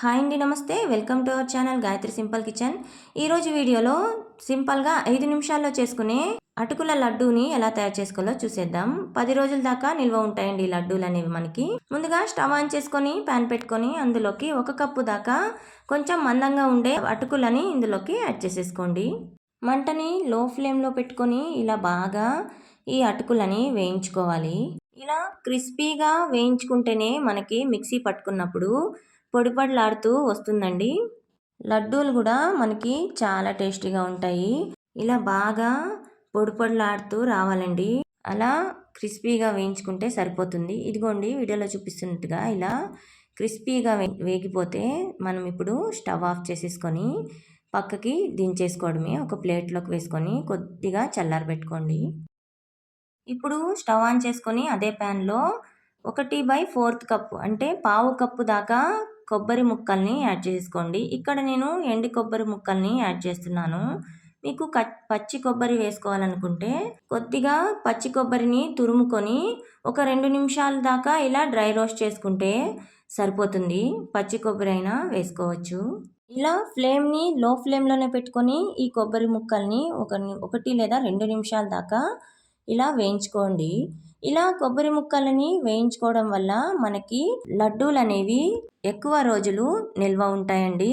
Hi అండి నమస్తే. Welcome to our channel Gayathri simple kitchen. ఈరోజు వీడియోలో సింపుల్గా ఐదు నిమిషాల్లో చేసుకునే అటుకుల లడ్డూని ఎలా తయారు చేసుకోవాలో చూసేద్దాం. పది రోజుల దాకా నిల్వ ఉంటాయండి ఈ లడ్డూలు అనేవి మనకి. ముందుగా స్టవ్ ఆన్ చేసుకొని ప్యాన్ పెట్టుకొని అందులోకి ఒక కప్పు దాకా కొంచెం మందంగా ఉండే అటుకులని ఇందులోకి యాడ్ చేసేసుకోండి. మంటని లో ఫ్లేమ్లో పెట్టుకొని ఇలా బాగా ఈ అటుకులని వేయించుకోవాలి. ఇలా క్రిస్పీగా వేయించుకుంటేనే మనకి మిక్సీ పట్టుకున్నప్పుడు పొడిపడలాడుతూ వస్తుందండి. లడ్డూలు కూడా మనకి చాలా టేస్టీగా ఉంటాయి. ఇలా బాగా పొడిపొడలాడుతూ రావాలండి. అలా క్రిస్పీగా వేయించుకుంటే సరిపోతుంది. ఇదిగోండి వీడియోలో చూపిస్తున్నట్టుగా ఇలా క్రిస్పీగా వే వేగిపోతే మనం ఇప్పుడు స్టవ్ ఆఫ్ చేసేసుకొని పక్కకి దించేసుకోవడమే. ఒక ప్లేట్లోకి వేసుకొని కొద్దిగా చల్లారబెట్టుకోండి. ఇప్పుడు స్టవ్ ఆన్ చేసుకొని అదే ప్యాన్లో ఒకటి బై ఫోర్త్ కప్పు అంటే పావు కప్పు దాకా కొబ్బరి ముక్కల్ని యాడ్ చేసుకోండి. ఇక్కడ నేను ఎండి కొబ్బరి ముక్కల్ని యాడ్ చేస్తున్నాను. మీకు పచ్చి కొబ్బరి వేసుకోవాలనుకుంటే కొద్దిగా పచ్చి కొబ్బరిని తురుముకొని ఒక రెండు నిమిషాల దాకా ఇలా డ్రై రోస్ట్ చేసుకుంటే సరిపోతుంది. పచ్చి కొబ్బరి అయినా వేసుకోవచ్చు. ఇలా ఫ్లేమ్ని లో ఫ్లేమ్లోనే పెట్టుకొని ఈ కొబ్బరి ముక్కల్ని ఒక ఒకటి లేదా రెండు నిమిషాల దాకా ఇలా వేయించుకోండి. ఇలా కొబ్బరి ముక్కలని వేయించుకోవడం వల్ల మనకి లడ్డూలు అనేవి ఎక్కువ రోజులు నిల్వ ఉంటాయండి.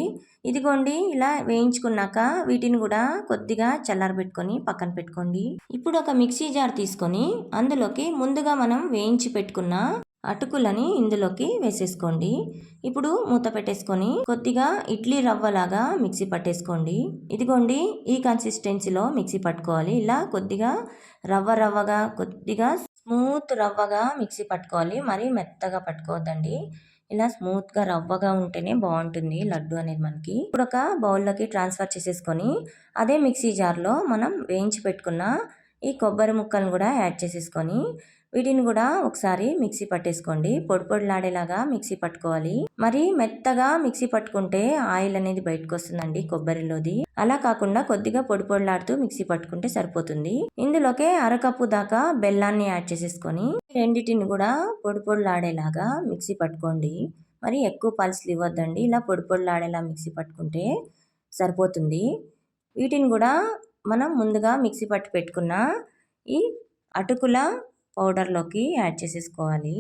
ఇదిగోండి ఇలా వేయించుకున్నాక వీటిని కూడా కొద్దిగా చల్లారబెట్టుకొని పక్కన పెట్టుకోండి. ఇప్పుడు ఒక మిక్సీ జార్ తీసుకొని అందులోకి ముందుగా మనం వేయించి పెట్టుకున్న అటుకులని ఇందులోకి వేసేసుకోండి. ఇప్పుడు మూత పెట్టేసుకొని కొద్దిగా ఇడ్లీ రవ్వలాగా మిక్సీ పట్టేసుకోండి. ఇదిగోండి ఈ కన్సిస్టెన్సీలో మిక్సీ పట్టుకోవాలి. ఇలా కొద్దిగా రవ్వ రవ్వగా కొద్దిగా స్మూత్ రవ్వగా మిక్సీ పట్టుకోవాలి. మరీ మెత్తగా పట్టుకోవద్దండి. ఇలా స్మూత్గా రవ్వగా ఉంటేనే బాగుంటుంది లడ్డు అనేది మనకి. ఇప్పుడు ఒక బౌల్లోకి ట్రాన్స్ఫర్ చేసేసుకొని అదే మిక్సీ జార్లో మనం వేయించి పెట్టుకున్న ఈ కొబ్బరి ముక్కలను కూడా యాడ్ చేసేసుకొని వీటిని కూడా ఒకసారి మిక్సీ పట్టేసుకోండి. పొడి పొడిలాడేలాగా మిక్సీ పట్టుకోవాలి. మరి మెత్తగా మిక్సీ పట్టుకుంటే ఆయిల్ అనేది బయటకు వస్తుందండి కొబ్బరిలోది. అలా కాకుండా కొద్దిగా పొడి పొడిలాడుతూ మిక్సీ పట్టుకుంటే సరిపోతుంది. ఇందులోకే అరకప్పు దాకా బెల్లాన్ని యాడ్ చేసేసుకొని రెండిటిని కూడా పొడి పొడిలాడేలాగా మిక్సీ పట్టుకోండి. మరి ఎక్కువ పల్సులు ఇవ్వద్దండి. ఇలా పొడి పొడిలాడేలా మిక్సీ పట్టుకుంటే సరిపోతుంది. వీటిని కూడా మనం ముందుగా మిక్సీ పట్టి పెట్టుకున్న ఈ అటుకుల పౌడర్లోకి యాడ్ చేసేసుకోవాలి.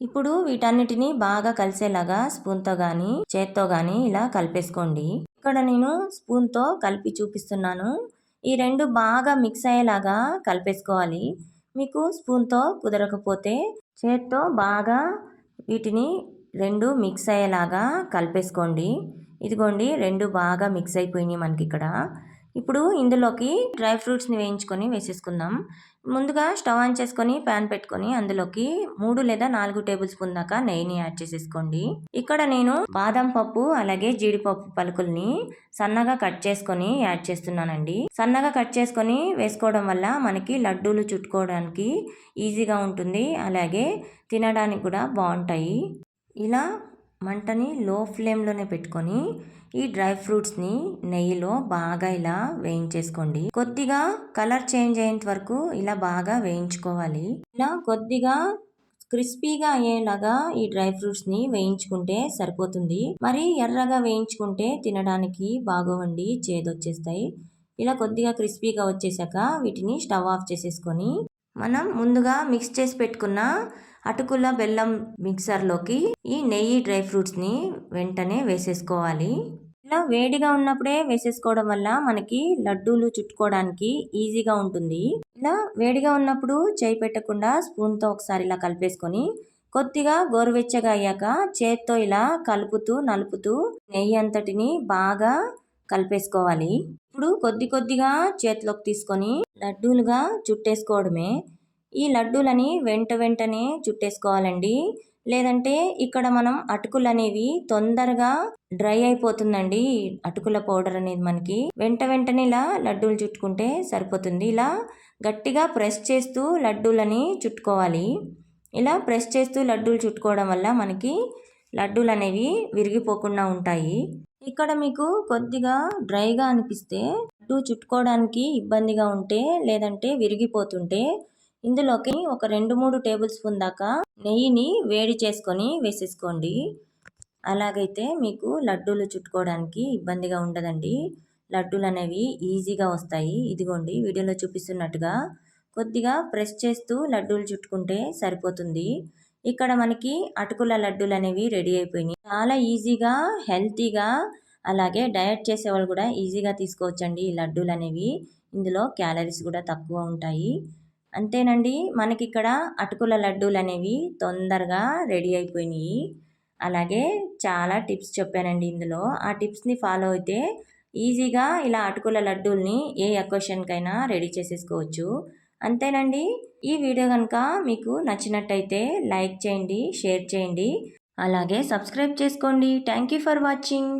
ఇప్పుడు వీటన్నిటిని బాగా కలిసేలాగా స్పూన్తో కానీ చేత్తో కానీ ఇలా కలిపేసుకోండి. ఇక్కడ నేను స్పూన్తో కలిపి చూపిస్తున్నాను. ఈ రెండు బాగా మిక్స్ అయ్యేలాగా కలిపేసుకోవాలి. మీకు స్పూన్తో కుదరకపోతే చేత్తో బాగా వీటిని రెండు మిక్స్ అయ్యేలాగా కలిపేసుకోండి. ఇదిగోండి రెండు బాగా మిక్స్ అయిపోయినాయి మనకి ఇక్కడ ఇప్పుడు ఇందులోకి డ్రై ఫ్రూట్స్ని వేయించుకొని వేసేసుకుందాం. ముందుగా స్టవ్ ఆన్ చేసుకొని ప్యాన్ పెట్టుకొని అందులోకి మూడు లేదా నాలుగు టేబుల్ స్పూన్ దాకా నెయ్యిని యాడ్ చేసేసుకోండి. ఇక్కడ నేను బాదం పప్పు అలాగే జీడిపప్పు పలుకుల్ని సన్నగా కట్ చేసుకొని యాడ్ చేస్తున్నానండి. సన్నగా కట్ చేసుకొని వేసుకోవడం వల్ల మనకి లడ్డూలు చుట్టుకోవడానికి ఈజీగా ఉంటుంది. అలాగే తినడానికి కూడా బాగుంటాయి. ఇలా మంటని లో ఫ్లేమ్లోనే పెట్టుకొని ఈ డ్రై ఫ్రూట్స్ని నెయ్యిలో బాగా ఇలా వేయించేసుకోండి. కొద్దిగా కలర్ చేంజ్ అయ్యేంత వరకు ఇలా బాగా వేయించుకోవాలి. ఇలా కొద్దిగా క్రిస్పీగా అయ్యేలాగా ఈ డ్రై ఫ్రూట్స్ని వేయించుకుంటే సరిపోతుంది. మరి ఎర్రగా వేయించుకుంటే తినడానికి బాగోవండి చేదొచ్చేస్తాయి. ఇలా కొద్దిగా క్రిస్పీగా వచ్చేసాక వీటిని స్టవ్ ఆఫ్ చేసేసుకొని మనం ముందుగా మిక్స్ చేసి పెట్టుకున్న అటుకుల బెల్లం మిక్సర్లోకి ఈ నెయ్యి డ్రై ఫ్రూట్స్ని వెంటనే వేసేసుకోవాలి. ఇలా వేడిగా ఉన్నప్పుడే వేసేసుకోవడం వల్ల మనకి లడ్డూలు చుట్టుకోవడానికి ఈజీగా ఉంటుంది. ఇలా వేడిగా ఉన్నప్పుడు చేయి పెట్టకుండా స్పూన్తో ఒకసారి ఇలా కలిపేసుకొని కొద్దిగా గోరువెచ్చగా అయ్యాక చేత్తో ఇలా కలుపుతూ నలుపుతూ నెయ్యి అంతటిని బాగా కలిపేసుకోవాలి. ఇప్పుడు కొద్ది కొద్దిగా చేతిలోకి తీసుకొని లడ్డూలుగా చుట్టేసుకోవడమే. ఈ లడ్డూలని వెంట వెంటనే చుట్టేసుకోవాలండి. లేదంటే ఇక్కడ మనం అటుకులు అనేవి తొందరగా డ్రై అయిపోతుందండి. అటుకుల పౌడర్ అనేది మనకి. వెంట వెంటనే ఇలా లడ్డూలు చుట్టుకుంటే సరిపోతుంది. ఇలా గట్టిగా ప్రెస్ చేస్తూ లడ్డూలని చుట్టుకోవాలి. ఇలా ప్రెస్ చేస్తూ లడ్డూలు చుట్టుకోవడం వల్ల మనకి లడ్డూలు అనేవి విరిగిపోకుండా ఉంటాయి. ఇక్కడ మీకు కొద్దిగా డ్రైగా అనిపిస్తే లడ్డూ చుట్టుకోవడానికి ఇబ్బందిగా ఉంటే లేదంటే విరిగిపోతుంటే ఇందులోకి ఒక రెండు మూడు టేబుల్ స్పూన్ దాకా నెయ్యిని వేడి చేసుకొని వేసేసుకోండి. అలాగైతే మీకు లడ్డూలు చుట్టుకోవడానికి ఇబ్బందిగా ఉండదండి. లడ్డూలు అనేవి ఈజీగా వస్తాయి. ఇదిగోండి వీడియోలో చూపిస్తున్నట్టుగా కొద్దిగా ప్రెస్ చేస్తూ లడ్డూలు చుట్టుకుంటే సరిపోతుంది. ఇక్కడ మనకి అటుకుల లడ్డూలు అనేవి రెడీ అయిపోయినాయి. చాలా ఈజీగా హెల్తీగా అలాగే డయట్ చేసే వాళ్ళు కూడా ఈజీగా తీసుకోవచ్చండి ఈ లడ్డూలు అనేవి ఇందులో క్యాలరీస్ కూడా తక్కువ ఉంటాయి. అంతేనండి మనకి ఇక్కడ అటుకుల లడ్డూలు అనేవి తొందరగా రెడీ అయిపోయినాయి. అలాగే చాలా టిప్స్ చెప్పానండి ఇందులో. ఆ టిప్స్ని ఫాలో అయితే ఈజీగా ఇలా అటుకుల లడ్డూల్ని ఏ అకేషన్కైనా రెడీ చేసేసుకోవచ్చు. అంతేనండి ఈ వీడియో కనుక మీకు నచ్చినట్టయితే లైక్ చేయండి షేర్ చేయండి. అలాగే సబ్స్క్రైబ్ చేసుకోండి. Thank you for watching.